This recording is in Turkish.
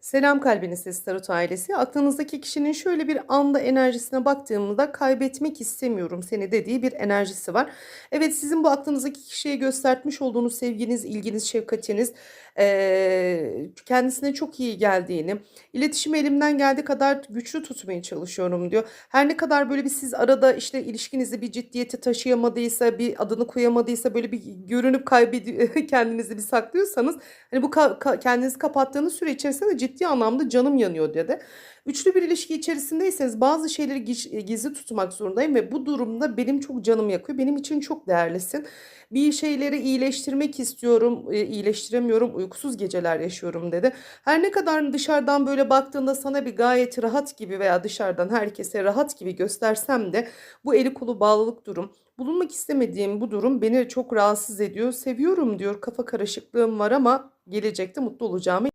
Selam kalbinin sesi Tarot ailesi. Aklınızdaki kişinin şöyle bir anda enerjisine baktığımda kaybetmek istemiyorum seni dediği bir enerjisi var. Evet sizin bu aklınızdaki kişiye göstermiş olduğunuz sevginiz, ilginiz, şefkatiniz kendisine çok iyi geldiğini, iletişimi elimden geldiği kadar güçlü tutmaya çalışıyorum diyor. Her ne kadar böyle bir siz arada işte ilişkinizi bir ciddiyete taşıyamadıysa, bir adını koyamadıysa böyle bir görünüp kaybediyor kendinizi bir saklıyorsanız hani bu ka- ka- kendinizi kapattığınız süre içerisinde ciddi anlamda canım yanıyor dedi. Üçlü bir ilişki içerisindeyseniz bazı şeyleri giz- gizli tutmak zorundayım ve bu durumda benim çok canım yakıyor. Benim için çok değerlisin. Bir şeyleri iyileştirmek istiyorum, e, iyileştiremiyorum, uykusuz geceler yaşıyorum dedi. Her ne kadar dışarıdan böyle baktığında sana bir gayet rahat gibi veya dışarıdan herkese rahat gibi göstersem de bu eli kolu bağlılık durum, bulunmak istemediğim bu durum beni çok rahatsız ediyor. Seviyorum diyor, kafa karışıklığım var ama gelecekte mutlu olacağımı